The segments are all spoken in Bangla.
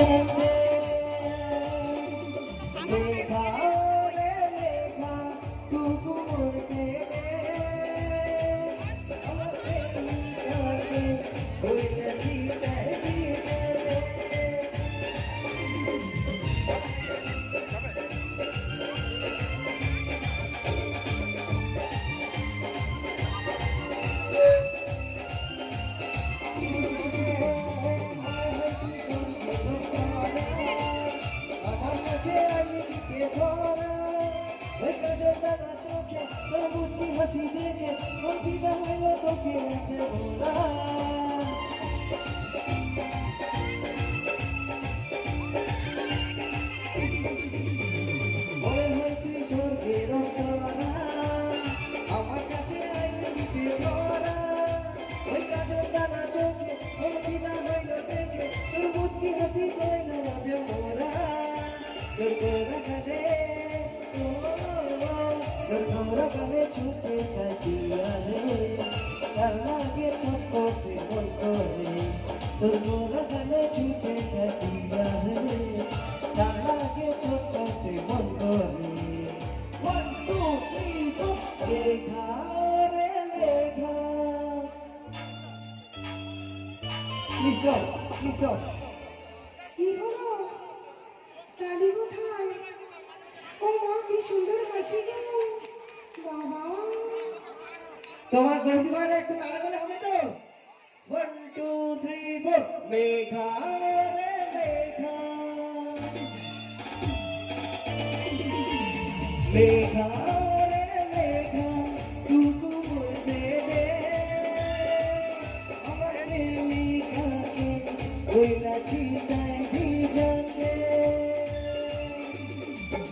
Música কাছে দেখে বঞ্চিত হইল তোমরা গানে ছুটে চাই দিয়া রে তার লাগে ছোট প্রেমন করে তোমরা গানে ছুটে চাই দিয়া রে তার লাগে ছোট প্রেমন করে One, two, three, four. লেখা রে লেখা Please stop, please stop. তোমার গরিবারে একটু তালে হবে তো? One two three four Megha রে, মেঘা। মেঘা রে, মেঘা, টুকু বলছে ওই লাঠি ভিজাতে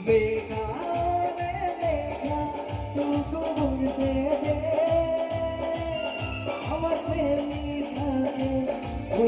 মেঘা রে, মেঘা, টুকু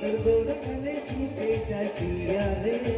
Gurgurkhane chute jatiya re